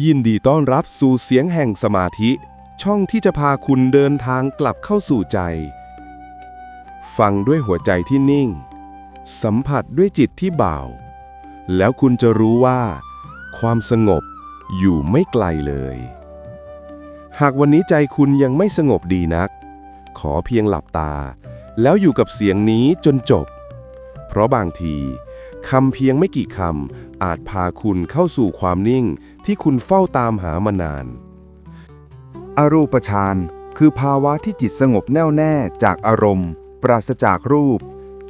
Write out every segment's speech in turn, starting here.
ยินดีต้อนรับสู่เสียงแห่งสมาธิ ช่องที่จะพาคุณเดินทางกลับเข้าสู่ใจ ฟังด้วยหัวใจที่นิ่ง สัมผัสด้วยจิตที่เบา แล้วคุณจะรู้ว่า ความสงบอยู่ไม่ไกลเลย หากวันนี้ใจคุณยังไม่สงบดีนัก ขอเพียงหลับตา แล้วอยู่กับเสียงนี้จนจบ เพราะบางทีคำเพียงไม่กี่คำ อาจพาคุณเข้าสู่ความนิ่งที่คุณเฝ้าตามหามานาน อรูปฌานคือภาวะที่จิตสงบแน่วแน่จากอารมณ์ ปราศจากรูป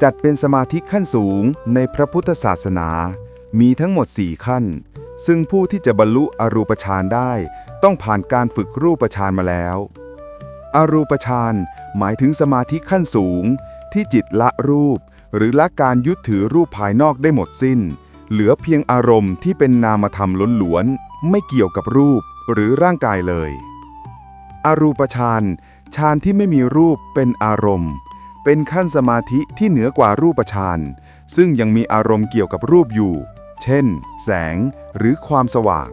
จัดเป็นสมาธิขั้นสูงในพระพุทธศาสนา มีทั้งหมด 4 ขั้น ซึ่งผู้ที่จะบรรลุอรูปฌานได้ ต้องผ่านการฝึกรูปฌานมาแล้ว อรูปฌานหมายถึงสมาธิขั้นสูง ที่จิตละรูป หรือละการยึดถือรูปภายนอกได้หมดสิ้น เหลือเพียงอารมณ์ที่เป็นนามธรรมล้วนๆ ไม่เกี่ยวกับรูปหรือร่างกายเลย อรูปฌานฌานที่ไม่มีรูปเป็นอารมณ์ เป็นขั้นสมาธิที่เหนือกว่ารูปฌานซึ่งยังมีอารมณ์เกี่ยวกับรูปอยู่ เช่น แสงหรือความสว่าง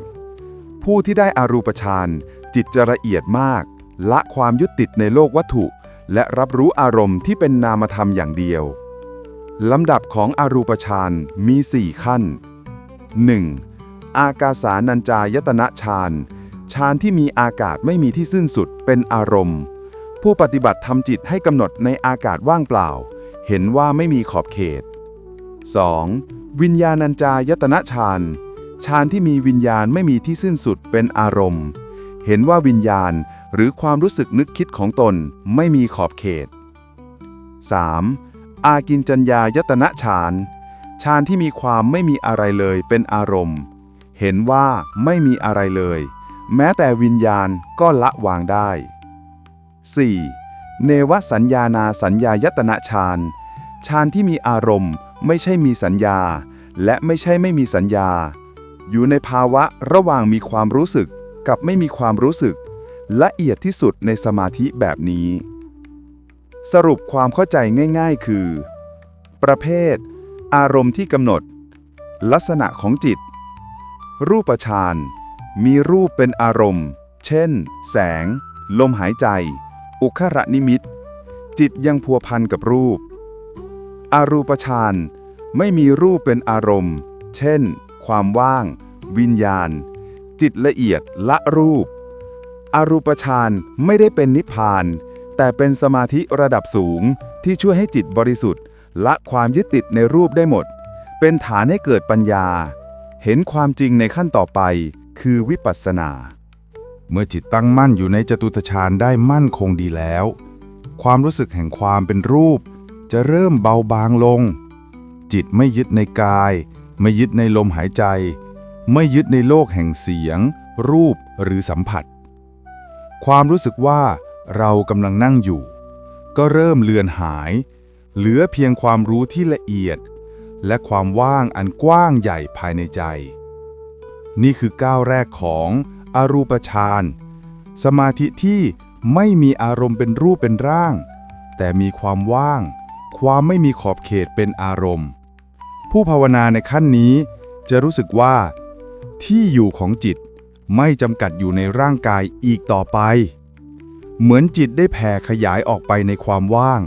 ผู้ที่ได้อารูปฌานจิตจะละเอียดมาก ละความยึดติดในโลกวัตถุ และรับรู้อารมณ์ที่เป็นนามธรรมอย่างเดียว ลำดับของอารูปฌานมี 4 ขั้น 1. อากาสานัญจายตนะฌานฌานที่มีอากาศไม่มีที่สิ้นสุดเป็นอารมณ์ ผู้ปฏิบัติทำจิตให้กำหนดในอากาศว่างเปล่า เห็นว่าไม่มีขอบเขต 2. วิญญาณัญจายตนะฌานฌานที่มีวิญญาณไม่มีที่สิ้นสุดเป็นอารมณ์ เห็นว่าวิญญาณหรือความรู้สึกนึกคิดของตนไม่มีขอบเขต 3. อากินจัญญายตนะฌานฌานที่มีความไม่มีอะไรเลยเป็นอารมณ์ เห็นว่าไม่มีอะไรเลย แม้แต่วิญญาณก็ละวางได้ 4. เนวสัญญานาสัญญายตนะฌานฌานที่มีอารมณ์ไม่ใช่มีสัญญา และไม่ใช่ไม่มีสัญญา อยู่ในภาวะระหว่างมีความรู้สึกกับไม่มีความรู้สึก ละเอียดที่สุดในสมาธิแบบนี้ สรุปความเข้าใจง่าย ๆ คือ ประเภท อารมณ์ที่กำหนด ลักษณะของจิต รูปฌานมีรูปเป็นอารมณ์ เช่น แสง ลมหายใจ อุคระนิมิต จิตยังพัวพันกับรูป อารูปฌานไม่มีรูปเป็นอารมณ์ เช่น ความว่าง วิญญาณ จิตละเอียดละรูป อารูปฌานไม่ได้เป็นนิพพาน แต่เป็นสมาธิระดับสูงที่ช่วยให้จิตบริสุทธิ์ ละความยึดติดในรูปได้หมด เป็นฐานให้เกิดปัญญา เห็นความจริงในขั้นต่อไปคือวิปัสสนา เมื่อจิตตั้งมั่นอยู่ในจตุตฌานได้มั่นคงดีแล้ว ความรู้สึกแห่งความเป็นรูป จะเริ่มเบาบางลง จิตไม่ยึดในกาย ไม่ยึดในลมหายใจ ไม่ยึดในโลกแห่งเสียง รูปหรือสัมผัส ความรู้สึกว่า เรากำลังนั่งอยู่ ก็เริ่มเลือนหาย เหลือเพียงความรู้ที่ละเอียด และความว่างอันกว้างใหญ่ภายในใจ นี่คือก้าวแรกของอรูปฌานสมาธิที่ไม่มีอารมณ์เป็นรูปเป็นร่าง แต่มีความว่าง ความไม่มีขอบเขตเป็นอารมณ์ ผู้ภาวนาในขั้นนี้จะรู้สึกว่า ที่อยู่ของจิตไม่จำกัดอยู่ในร่างกายอีกต่อไป เหมือนจิตได้แผ่ขยายออกไปในความว่าง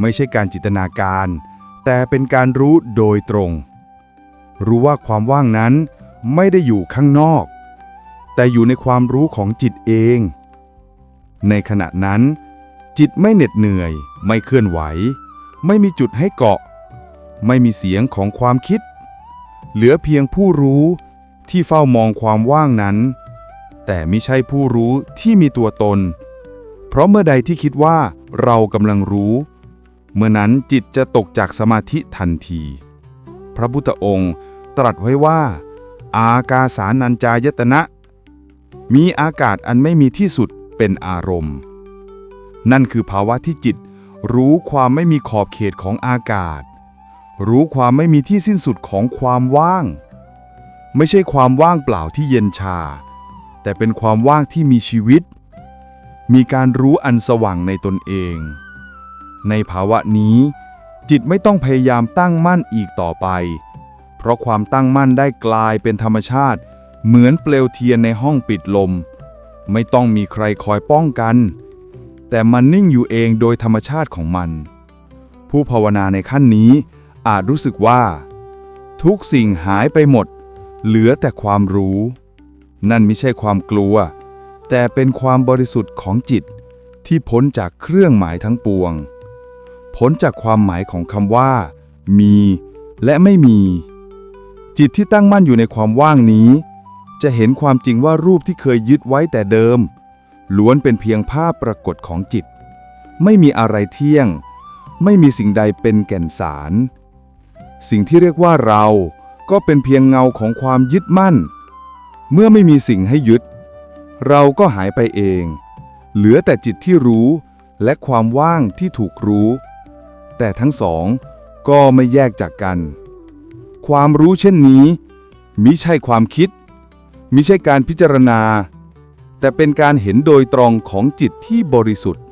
ไม่ใช่การจินตนาการ แต่เป็นการรู้โดยตรง รู้ว่าความว่างนั้นไม่ได้อยู่ข้างนอก แต่อยู่ในความรู้ของจิตเอง ในขณะนั้น จิตไม่เหน็ดเหนื่อย ไม่เคลื่อนไหว ไม่มีจุดให้เกาะ ไม่มีเสียงของความคิด เหลือเพียงผู้รู้ที่เฝ้ามองความว่างนั้น แต่ไม่ใช่ผู้รู้ที่มีตัวตน เพราะเมื่อใดที่คิดว่าเรากำลังรู้ เมื่อนั้นจิตจะตกจากสมาธิทันที พระพุทธองค์ตรัสไว้ว่า อากาสานัญจายตนะ มีอากาศอันไม่มีที่สุดเป็นอารมณ์ นั่นคือภาวะที่จิต รู้ความไม่มีขอบเขตของอากาศ รู้ความไม่มีที่สิ้นสุดของความว่าง ไม่ใช่ความว่างเปล่าที่เย็นชา แต่เป็นความว่างที่มีชีวิต มีการรู้อันสว่างในตนเอง ในภาวะนี้ จิตไม่ต้องพยายามตั้งมั่นอีกต่อไป เพราะความตั้งมั่นได้กลายเป็นธรรมชาติ เหมือนเปลวเทียนในห้องปิดลม ไม่ต้องมีใครคอยป้องกัน แต่มันนิ่งอยู่เองโดยธรรมชาติของมัน ผู้ภาวนาในขั้นนี้อาจรู้สึกว่า ทุกสิ่งหายไปหมด เหลือแต่ความรู้ นั่นไม่ใช่ความกลัว แต่เป็นความบริสุทธิ์ของจิต ที่พ้นจากเครื่องหมายทั้งปวง พ้นจากความหมายของคำว่า มี และไม่มี จิตที่ตั้งมั่นอยู่ในความว่างนี้ จะเห็นความจริงว่ารูปที่เคยยึดไว้แต่เดิม ล้วนเป็นเพียงภาพปรากฏของจิต ไม่มีอะไรเที่ยง ไม่มีสิ่งใดเป็นแก่นสาร สิ่งที่เรียกว่าเราก็เป็นเพียงเงาของความยึดมั่น เมื่อไม่มีสิ่งให้ยึด เราก็หายไปเอง เหลือแต่จิตที่รู้และความว่างที่ถูกรู้ แต่ทั้งสองก็ไม่แยกจากกัน ความรู้เช่นนี้มิใช่ความคิดมิใช่การพิจารณา แต่เป็นการเห็นโดยตรงของจิตที่บริสุทธิ์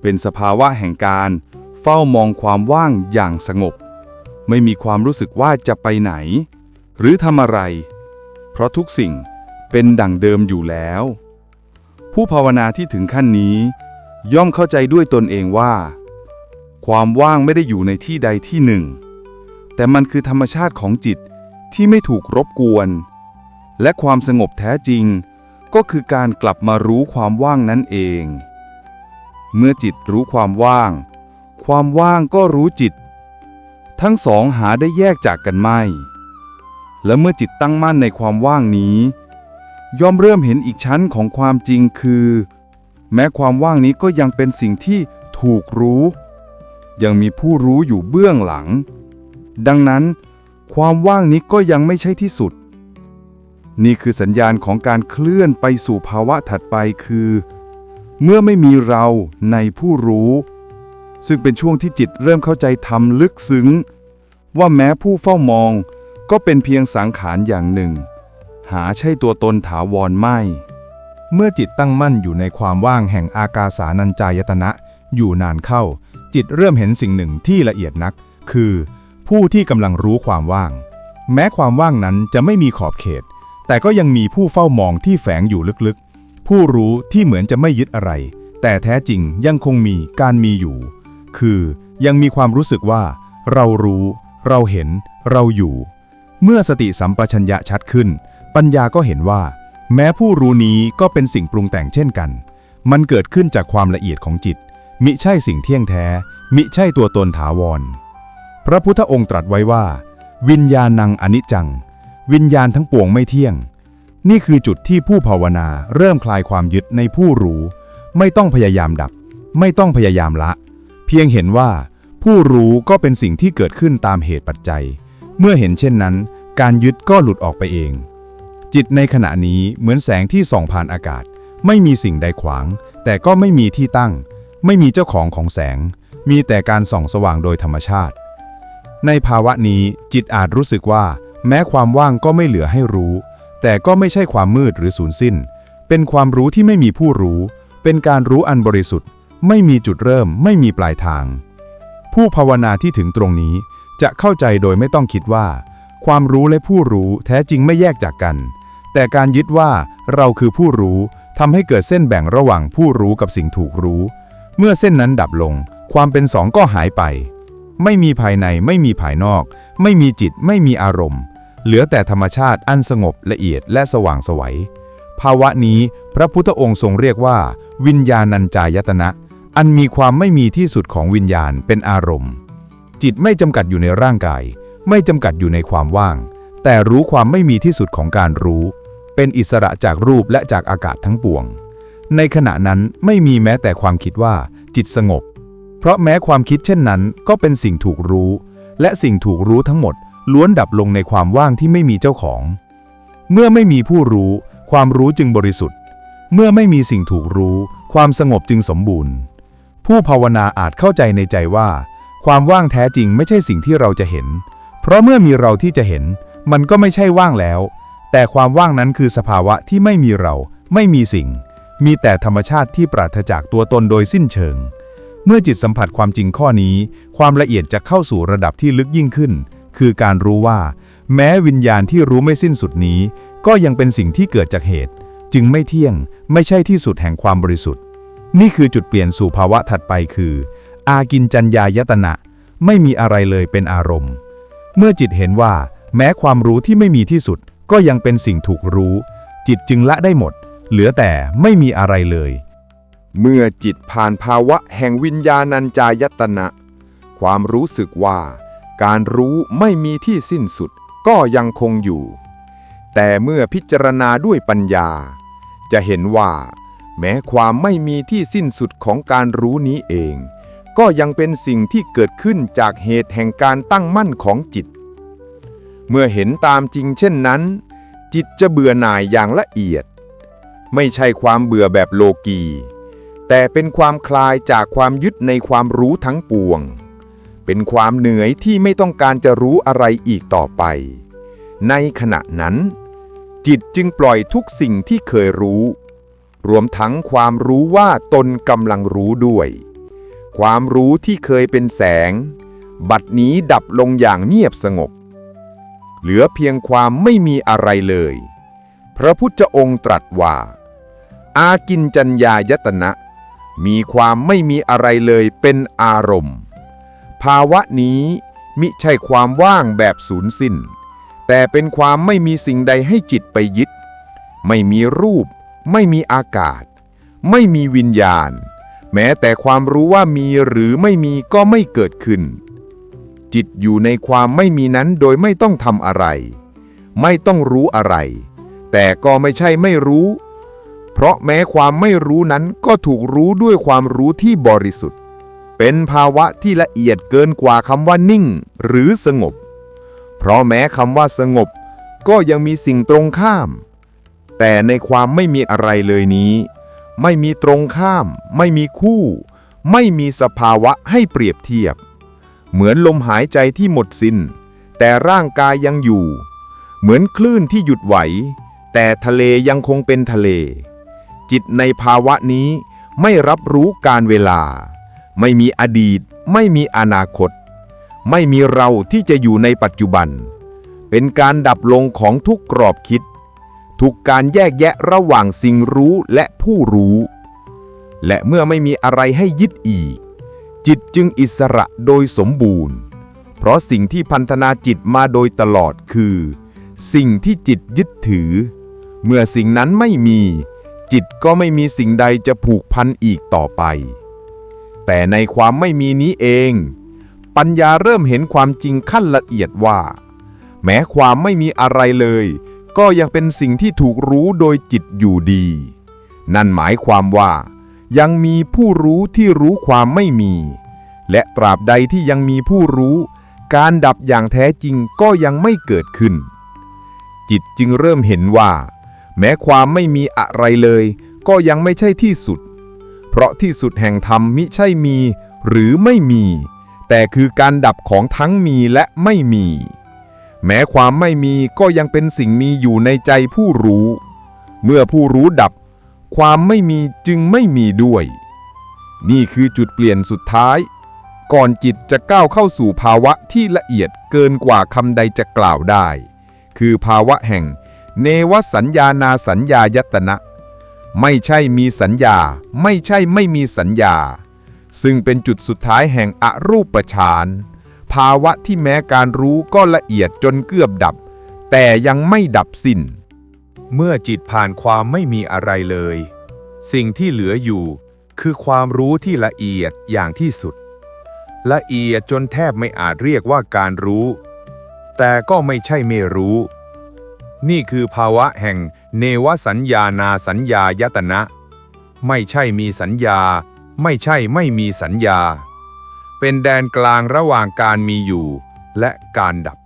เป็นสภาวะแห่งการเฝ้ามองความว่างอย่างสงบ ไม่มีความรู้สึกว่าจะไปไหน หรือทำอะไร เพราะทุกสิ่ง เป็นดั่งเดิมอยู่แล้ว ผู้ภาวนาที่ถึงขั้นนี้ ย่อมเข้าใจด้วยตนเองว่า ความว่างไม่ได้อยู่ในที่ใดที่หนึ่ง แต่มันคือธรรมชาติของจิตที่ไม่ถูกรบกวน และความสงบแท้จริง ก็คือการกลับมารู้ความว่างนั่นเอง เมื่อจิตรู้ความว่าง ความว่างก็รู้จิต ทั้งสองหาได้แยกจากกันไม่ และเมื่อจิตตั้งมั่นในความว่างนี้ ย่อมเริ่มเห็นอีกชั้นของความจริงคือ แม้ความว่างนี้ก็ยังเป็นสิ่งที่ถูกรู้ ยังมีผู้รู้อยู่เบื้องหลัง ดังนั้น ความว่างนี้ก็ยังไม่ใช่ที่สุด นี่คือสัญญาณของการเคลื่อนไปสู่ภาวะถัดไปคือ เมื่อไม่มีเราในผู้รู้ ซึ่งเป็นช่วงที่จิตเริ่มเข้าใจธรรมลึกซึ้ง ว่าแม้ผู้เฝ้ามองก็เป็นเพียงสังขารอย่างหนึ่ง หาใช่ตัวตนถาวรไม่ เมื่อจิตตั้งมั่นอยู่ในความว่างแห่งอากาสานัญจายตนะ อยู่นานเข้า จิตเริ่มเห็นสิ่งหนึ่งที่ละเอียดนัก คือ ผู้ที่กำลังรู้ความว่าง แม้ความว่างนั้นจะไม่มีขอบเขต แต่ก็ยังมีผู้เฝ้ามองที่แฝงอยู่ลึกๆ ผู้รู้ที่เหมือนจะไม่ยึดอะไร แต่แท้จริงยังคงมีการมีอยู่ คือยังมีความรู้สึกว่า เรารู้ เราเห็น เราอยู่ เมื่อสติสัมปชัญญะชัดขึ้น ปัญญาก็เห็นว่า แม้ผู้รู้นี้ก็เป็นสิ่งปรุงแต่งเช่นกัน มันเกิดขึ้นจากความละเอียดของจิต มิใช่สิ่งเที่ยงแท้ มิใช่ตัวตนถาวร พระพุทธองค์ตรัสไว้ว่า วิญญาณังอนิจจัง วิญญาณทั้งปวงไม่เที่ยง นี่คือจุดที่ผู้ภาวนาเริ่มคลายความยึดในผู้รู้ ไม่ต้องพยายามดับ ไม่ต้องพยายามละ เพียงเห็นว่า ผู้รู้ก็เป็นสิ่งที่เกิดขึ้นตามเหตุปัจจัย เมื่อเห็นเช่นนั้น การยึดก็หลุดออกไปเอง จิตในขณะนี้เหมือนแสงที่ส่องผ่านอากาศ ไม่มีสิ่งใดขวาง แต่ก็ไม่มีที่ตั้ง ไม่มีเจ้าของของแสง มีแต่การส่องสว่างโดยธรรมชาติ ในภาวะนี้จิตอาจรู้สึกว่า แม้ความว่างก็ไม่เหลือให้รู้ แต่ก็ไม่ใช่ความมืดหรือสูญสิ้น เป็นความรู้ที่ไม่มีผู้รู้ เป็นการรู้อันบริสุทธิ์ ไม่มีจุดเริ่ม ไม่มีปลายทาง ผู้ภาวนาที่ถึงตรงนี้จะเข้าใจโดยไม่ต้องคิดว่า ความรู้และผู้รู้แท้จริงไม่แยกจากกัน แต่การยึดว่าเราคือผู้รู้ทำให้เกิดเส้นแบ่งระหว่างผู้รู้กับสิ่งถูกรู้ เมื่อเส้นนั้นดับลง ความเป็นสองก็หายไป ไม่มีภายในไม่มีภายนอก ไม่มีจิตไม่มีอารมณ์ เหลือแต่ธรรมชาติอันสงบละเอียดและสว่างสวัยภาวะนี้พระพุทธองค์ทรงเรียกว่า วิญญาณัญจายตนะ อันมีความไม่มีที่สุดของวิญญาณเป็นอารมณ์ จิตไม่จำกัดอยู่ในร่างกาย ไม่จำกัดอยู่ในความว่าง แต่รู้ความไม่มีที่สุดของการรู้ เป็นอิสระจากรูปและจากอากาศทั้งปวง ในขณะนั้นไม่มีแม้แต่ความคิดว่าจิตสงบ เพราะแม้ความคิดเช่นนั้นก็เป็นสิ่งถูกรู้ และสิ่งถูกรู้ทั้งหมด ล้วนดับลงในความว่างที่ไม่มีเจ้าของ เมื่อไม่มีผู้รู้ ความรู้จึงบริสุทธิ์ เมื่อไม่มีสิ่งถูกรู้ ความสงบจึงสมบูรณ์ ผู้ภาวนาอาจเข้าใจในใจว่า ความว่างแท้จริงไม่ใช่สิ่งที่เราจะเห็น เพราะเมื่อมีเราที่จะเห็น มันก็ไม่ใช่ว่างแล้ว แต่ความว่างนั้นคือสภาวะที่ไม่มีเรา ไม่มีสิ่ง มีแต่ธรรมชาติที่ปราศจากตัวตนโดยสิ้นเชิง เมื่อจิตสัมผัสความจริงข้อนี้ ความละเอียดจะเข้าสู่ระดับที่ลึกยิ่งขึ้น คือการรู้ว่า แม้วิญญาณที่รู้ไม่สิ้นสุดนี้ ก็ยังเป็นสิ่งที่เกิดจากเหตุ จึงไม่เที่ยง ไม่ใช่ที่สุดแห่งความบริสุทธิ์ นี่คือจุดเปลี่ยนสู่ภาวะถัดไปคือ อากินจัญญายตนะ ไม่มีอะไรเลยเป็นอารมณ์ เมื่อจิตเห็นว่า แม้ความรู้ที่ไม่มีที่สุด ก็ยังเป็นสิ่งถูกรู้ จิตจึงละได้หมด เหลือแต่ไม่มีอะไรเลย เมื่อจิตผ่านภาวะแห่งวิญญาณัญจายตนะ ความรู้สึกว่า การรู้ไม่มีที่สิ้นสุดก็ยังคงอยู่ แต่เมื่อพิจารณาด้วยปัญญา จะเห็นว่า แม้ความไม่มีที่สิ้นสุดของการรู้นี้เอง ก็ยังเป็นสิ่งที่เกิดขึ้นจากเหตุแห่งการตั้งมั่นของจิต เมื่อเห็นตามจริงเช่นนั้น จิตจะเบื่อหน่ายอย่างละเอียด ไม่ใช่ความเบื่อแบบโลกี แต่เป็นความคลายจากความยึดในความรู้ทั้งปวง เป็นความเหนื่อยที่ไม่ต้องการจะรู้อะไรอีกต่อไป ในขณะนั้น จิตจึงปล่อยทุกสิ่งที่เคยรู้ รวมทั้งความรู้ว่าตนกำลังรู้ด้วย ความรู้ที่เคยเป็นแสง บัดนี้ดับลงอย่างเงียบสงบ เหลือเพียงความไม่มีอะไรเลย พระพุทธองค์ตรัสว่า อากินจัญญายตนะ มีความไม่มีอะไรเลยเป็นอารมณ์ ภาวะนี้มิใช่ความว่างแบบสูญสิ้น แต่เป็นความไม่มีสิ่งใดให้จิตไปยึด ไม่มีรูป ไม่มีอากาศ ไม่มีวิญญาณ แม้แต่ความรู้ว่ามีหรือไม่มีก็ไม่เกิดขึ้น จิตอยู่ในความไม่มีนั้นโดยไม่ต้องทำอะไร ไม่ต้องรู้อะไร แต่ก็ไม่ใช่ไม่รู้ เพราะแม้ความไม่รู้นั้นก็ถูกรู้ด้วยความรู้ที่บริสุทธิ์ เป็นภาวะที่ละเอียดเกินกว่าคำว่านิ่ง หรือสงบ เพราะแม้คำว่าสงบ ก็ยังมีสิ่งตรงข้าม แต่ในความไม่มีอะไรเลยนี้ ไม่มีตรงข้าม ไม่มีคู่ ไม่มีสภาวะให้เปรียบเทียบ เหมือนลมหายใจที่หมดสิน้น แต่ร่างกายยังอยู่ เหมือนคลื่นที่หยุดไหว แต่ทะเลยังคงเป็นทะเล จิตในภาวะนี้ไม่รับรู้การเวลา ไม่มีอดีต ไม่มีอนาคต ไม่มีเราที่จะอยู่ในปัจจุบัน เป็นการดับลงของทุกกรอบคิด ทุกการแยกแยะระหว่างสิ่งรู้และผู้รู้ และเมื่อไม่มีอะไรให้ยึดอีก จิตจึงอิสระโดยสมบูรณ์ เพราะสิ่งที่พันธนาจิตมาโดยตลอดคือ สิ่งที่จิตยึดถือ เมื่อสิ่งนั้นไม่มี จิตก็ไม่มีสิ่งใดจะผูกพันอีกต่อไป แต่ในความไม่มีนี้เอง ปัญญาเริ่มเห็นความจริงขั้นละเอียดว่า แม้ความไม่มีอะไรเลย ก็ยังเป็นสิ่งที่ถูกรู้โดยจิตอยู่ดี นั่นหมายความว่ายังมีผู้รู้ที่รู้ความไม่มี และตราบใดที่ยังมีผู้รู้ การดับอย่างแท้จริงก็ยังไม่เกิดขึ้น จิตจึงเริ่มเห็นว่า แม้ความไม่มีอะไรเลย ก็ยังไม่ใช่ที่สุด เพราะที่สุดแห่งธรรมมิใช่มี หรือไม่มี แต่คือการดับของทั้งมีและไม่มี แม้ความไม่มีก็ยังเป็นสิ่งมีอยู่ในใจผู้รู้ เมื่อผู้รู้ดับ ความไม่มีจึงไม่มีด้วย นี่คือจุดเปลี่ยนสุดท้าย ก่อนจิตจะก้าวเข้าสู่ภาวะที่ละเอียดเกินกว่าคำใดจะกล่าวได้ คือภาวะแห่ง เนวสัญญานาสัญญายตนะ ไม่ใช่มีสัญญา ไม่ใช่ไม่มีสัญญา ซึ่งเป็นจุดสุดท้ายแห่งอรูปฌานภาวะที่แม้การรู้ก็ละเอียดจนเกือบดับ แต่ยังไม่ดับสิ้น เมื่อจิตผ่านความไม่มีอะไรเลย สิ่งที่เหลืออยู่ คือความรู้ที่ละเอียดอย่างที่สุด ละเอียดจนแทบไม่อาจเรียกว่าการรู้ แต่ก็ไม่ใช่ไม่รู้ นี่คือภาวะแห่งเนวสัญญานาสัญญายตนะ ไม่ใช่มีสัญญา ไม่ใช่ไม่มีสัญญา เป็นแดนกลางระหว่างการมีอยู่และการดับ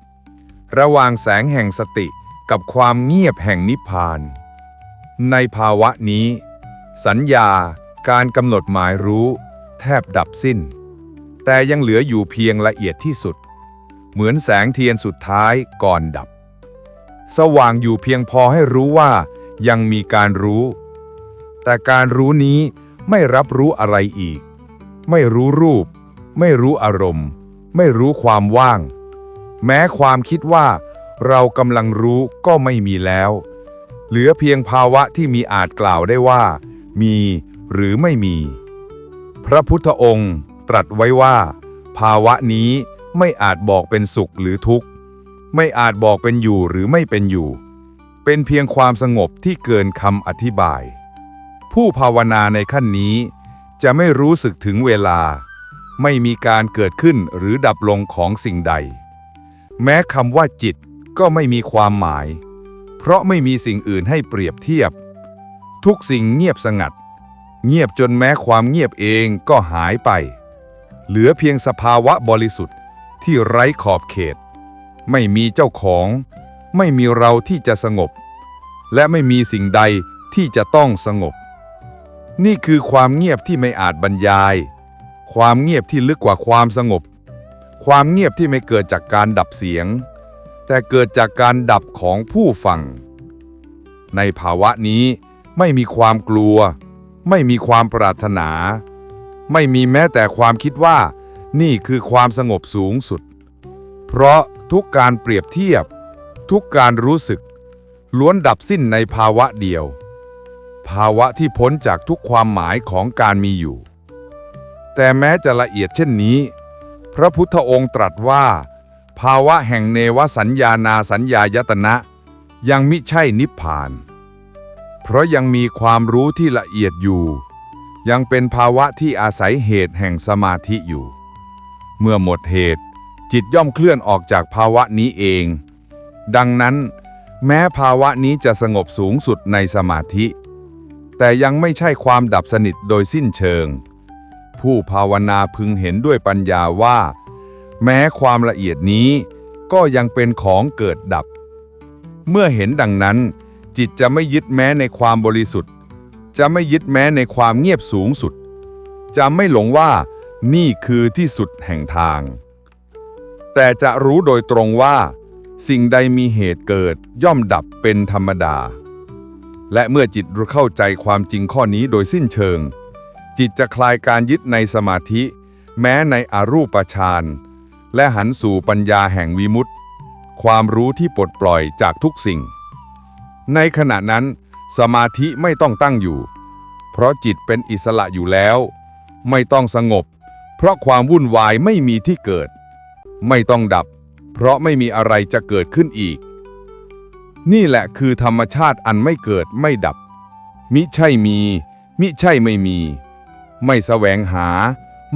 ระหว่างแสงแห่งสติกับความเงียบแห่งนิพพาน ในภาวะนี้ สัญญาการกำหนดหมายรู้ แทบดับสิ้น แต่ยังเหลืออยู่เพียงละเอียดที่สุด เหมือนแสงเทียนสุดท้ายก่อนดับ สว่างอยู่เพียงพอให้รู้ว่ายังมีการรู้ แต่การรู้นี้ไม่รับรู้อะไรอีก ไม่รู้รูป ไม่รู้อารมณ์ ไม่รู้ความว่าง แม้ความคิดว่าเรากำลังรู้ก็ไม่มีแล้ว เหลือเพียงภาวะที่มีอาจกล่าวได้ว่า มีหรือไม่มี พระพุทธองค์ ตรัสไว้ว่า ภาวะนี้ไม่อาจบอกเป็นสุขหรือทุกข์ ไม่อาจบอกเป็นอยู่หรือไม่เป็นอยู่ เป็นเพียงความสงบที่เกินคำอธิบาย ผู้ภาวนาในขั้นนี้จะไม่รู้สึกถึงเวลา ไม่มีการเกิดขึ้นหรือดับลงของสิ่งใด แม้คำว่าจิตก็ไม่มีความหมาย เพราะไม่มีสิ่งอื่นให้เปรียบเทียบ ทุกสิ่งเงียบสงัด เงียบจนแม้ความเงียบเองก็หายไป เหลือเพียงสภาวะบริสุทธิ์ที่ไร้ขอบเขต ไม่มีเจ้าของ ไม่มีเราที่จะสงบ และไม่มีสิ่งใดที่จะต้องสงบ นี่คือความเงียบที่ไม่อาจบรรยาย ความเงียบที่ลึกกว่าความสงบ ความเงียบที่ไม่เกิดจากการดับเสียง แต่เกิดจากการดับของผู้ฟัง ในภาวะนี้ไม่มีความกลัว ไม่มีความปรารถนา ไม่มีแม้แต่ความคิดว่า นี่คือความสงบสูงสุด เพราะทุกการเปรียบเทียบ ทุกการรู้สึก ล้วนดับสิ้นในภาวะเดียว ภาวะที่พ้นจากทุกความหมายของการมีอยู่ แต่แม้จะละเอียดเช่นนี้ พระพุทธองค์ตรัสว่า ภาวะแห่งเนวสัญญานาสัญญายตนะ ยังมิใช่นิพพาน เพราะยังมีความรู้ที่ละเอียดอยู่ ยังเป็นภาวะที่อาศัยเหตุแห่งสมาธิอยู่ เมื่อหมดเหตุ จิตย่อมเคลื่อนออกจากภาวะนี้เอง ดังนั้น แม้ภาวะนี้จะสงบสูงสุดในสมาธิ แต่ยังไม่ใช่ความดับสนิทโดยสิ้นเชิง ผู้ภาวนาพึงเห็นด้วยปัญญาว่า แม้ความละเอียดนี้ก็ยังเป็นของเกิดดับ เมื่อเห็นดังนั้น จิตจะไม่ยึดแม้ในความบริสุทธิ์ จะไม่ยึดแม้ในความเงียบสูงสุด จะไม่หลงว่านี่คือที่สุดแห่งทาง แต่จะรู้โดยตรงว่า สิ่งใดมีเหตุเกิดย่อมดับเป็นธรรมดา และเมื่อจิตรู้เข้าใจความจริงข้อนี้โดยสิ้นเชิง จิตจะคลายการยึดในสมาธิ แม้ในอรูปฌานและหันสู่ปัญญาแห่งวิมุตติ ความรู้ที่ปลดปล่อยจากทุกสิ่ง ในขณะนั้น สมาธิไม่ต้องตั้งอยู่ เพราะจิตเป็นอิสระอยู่แล้ว ไม่ต้องสงบ เพราะความวุ่นวายไม่มีที่เกิด ไม่ต้องดับ เพราะไม่มีอะไรจะเกิดขึ้นอีก นี่แหละคือธรรมชาติอันไม่เกิดไม่ดับ มิใช่มี มิใช่ไม่มี ไม่แสวงหา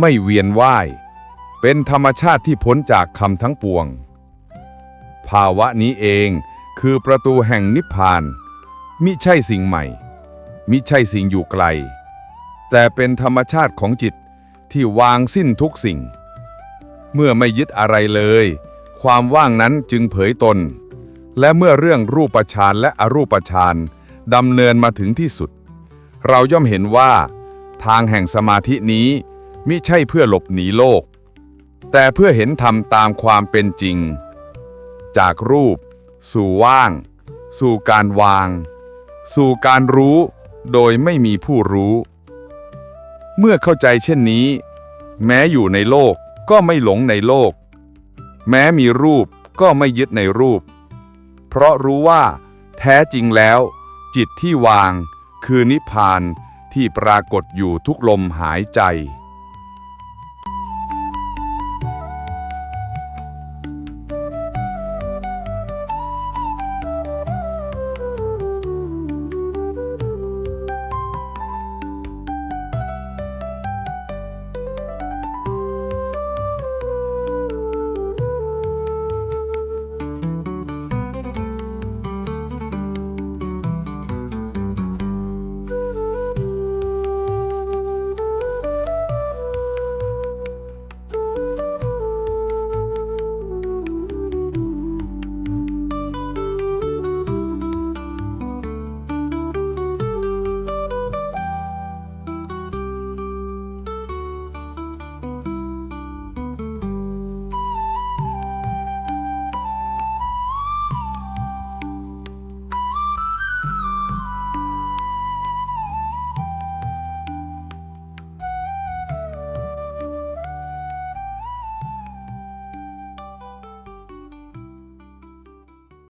ไม่เวียนว่าย เป็นธรรมชาติที่พ้นจากคำทั้งปวง ภาวะนี้เองคือประตูแห่งนิพพาน มิใช่สิ่งใหม่ มิใช่สิ่งอยู่ไกล แต่เป็นธรรมชาติของจิตที่วางสิ้นทุกสิ่ง เมื่อไม่ยึดอะไรเลย ความว่างนั้นจึงเผยตน และเมื่อเรื่องรูปฌานและอรูปฌานดำเนินมาถึงที่สุด เราย่อมเห็นว่า ทางแห่งสมาธินี้มิใช่เพื่อหลบหนีโลก แต่เพื่อเห็นธรรมตามความเป็นจริง จากรูป สู่ว่าง สู่การวาง สู่การรู้โดยไม่มีผู้รู้ เมื่อเข้าใจเช่นนี้ แม้อยู่ในโลกก็ไม่หลงในโลก แม้มีรูปก็ไม่ยึดในรูป เพราะรู้ว่า แท้จริงแล้ว จิตที่วาง คือนิพพานที่ปรากฏอยู่ทุกลมหายใจ